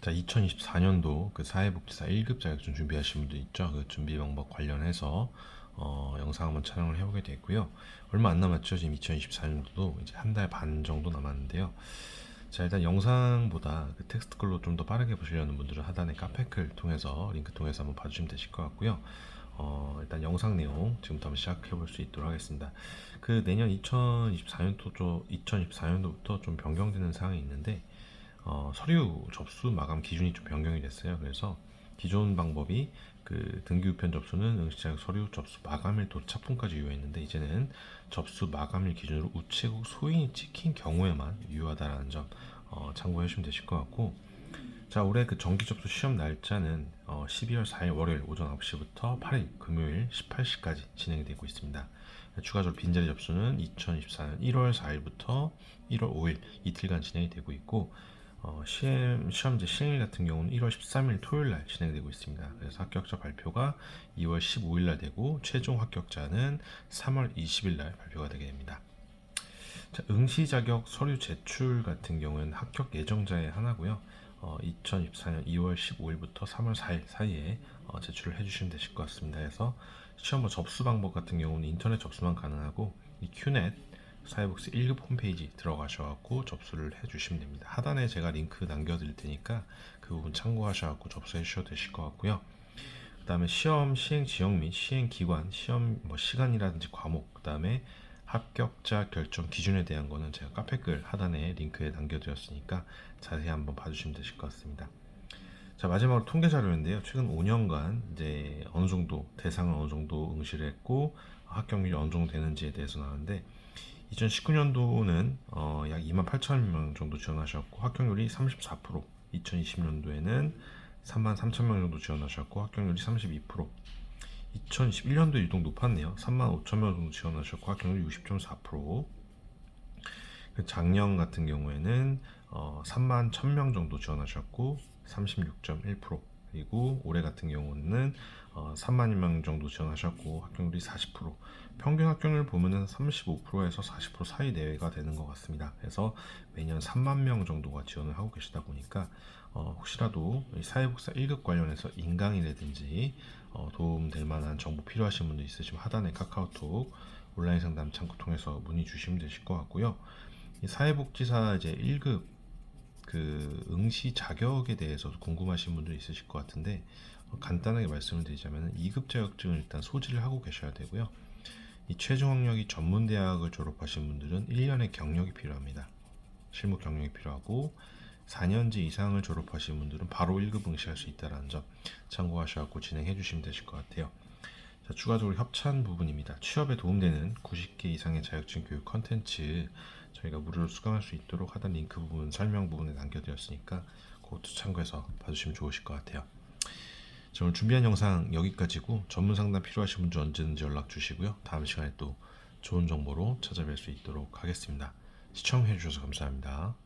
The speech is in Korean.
자, 2024년도 그 사회복지사 1급 자격증 준비하신 분들 있죠? 그 준비 방법 관련해서 어, 영상 한번 촬영을 해보게 됐고요. 얼마 안 남았죠? 지금 2024년도도 이제 한 달 반 정도 남았는데요. 자, 일단 영상보다 그 텍스트 글로 좀 더 빠르게 보시려는 분들은 하단에 카페클 통해서 링크 통해서 한번 봐주시면 되실 것 같고요. 어, 일단 영상 내용 지금부터 한번 시작해 볼 수 있도록 하겠습니다. 그 내년 2024년도 2024년도부터 좀 변경되는 사항이 있는데 어, 서류 접수 마감 기준이 좀 변경이 됐어요. 그래서 기존 방법이 그 등기 우편 접수는 응시자격 서류 접수 마감일 도착분까지 유효했는데 이제는 접수 마감일 기준으로 우체국 소인이 찍힌 경우에만 유효하다라는 점 어, 참고해 주시면 되실 것 같고 자 올해 그 정기 접수 시험 날짜는 어, 12월 4일 월요일 오전 9시부터 8일 금요일 18시까지 진행이 되고 있습니다. 추가적으로 빈자리 접수는 2024년 1월 4일부터 1월 5일 이틀간 진행이 되고 있고 어, 시험, 시험제 시행일 같은 경우는 1월 13일 토요일 날 진행되고 있습니다. 그래서 합격자 발표가 2월 15일 날 되고 최종 합격자는 3월 20일 날 발표가 되게 됩니다. 자, 응시 자격 서류 제출 같은 경우에는 합격 예정자의 하나고요. 어, 2024년 2월 15일부터 3월 4일 사이에 어, 제출을 해주시면 되실 것 같습니다. 그래서 시험번 접수 방법 같은 경우는 인터넷 접수만 가능하고 이 큐넷 사회복지 1급 홈페이지 들어가셔갖고 접수를 해주시면 됩니다. 하단에 제가 링크 남겨드릴 테니까 그 부분 참고하셔갖고 접수해 주셔도 되실 것 같고요. 그 다음에 시험 시행 지역 및 시행 기관, 시험 뭐 시간이라든지 과목, 그 다음에 합격자 결정 기준에 대한 거는 제가 카페 글 하단에 링크에 남겨드렸으니까 자세히 한번 봐주시면 되실 것 같습니다. 자 마지막으로 통계 자료인데요. 최근 5년간 이제 어느 정도 대상을 어느 정도 응시를 했고 합격률이 어느 정도 되는지에 대해서 나왔는데 2019년도는 어, 약 2만 8천 명 정도 지원하셨고 합격률이 34%, 2020년도에는 3만 3천 명 정도 지원하셨고 합격률이 32%, 2021년도 유독 높았네요. 3만 5천 명 정도 지원하셨고 합격률이 60.4%. 그 작년 같은 경우에는 어, 3만 1천 명 정도 지원하셨고 36.1%. 그리고 올해 같은 경우는 어, 3만 명 정도 지원하셨고 합격률이 40%. 평균 합격률 보면은 35%에서 40% 사이 내외가 되는 것 같습니다. 그래서 매년 3만 명 정도가 지원을 하고 계시다 보니까 어, 혹시라도 이 사회복사 1급 관련해서 인강이라든지 어, 도움될 만한 정보 필요하신 분들 있으시면 하단에 카카오톡 온라인 상담 창구 통해서 문의 주시면 되실 것 같고요. 이 사회복지사 이제 1급 그 응시 자격에 대해서 궁금하신 분들 있으실 것 같은데 어, 간단하게 말씀을 드리자면 2급 자격증을 일단 소지를 하고 계셔야 되고요. 이 최종 학력이 전문 대학을 졸업하신 분들은 1년의 경력이 필요합니다. 실무 경력이 필요하고 4년제 이상을 졸업하신 분들은 바로 1급 응시할 수 있다는 점 참고하셔서 진행해 주시면 되실 것 같아요. 자, 추가적으로 협찬 부분입니다. 취업에 도움되는 90개 이상의 자격증 교육 컨텐츠 저희가 무료로 수강할 수 있도록 하단 링크 부분 설명 부분에 남겨드렸으니까 그것도 참고해서 봐주시면 좋으실 것 같아요. 자, 오늘 준비한 영상 여기까지고 전문 상담 필요하신 분들 언제든지 연락 주시고요. 다음 시간에 또 좋은 정보로 찾아뵐 수 있도록 하겠습니다. 시청해 주셔서 감사합니다.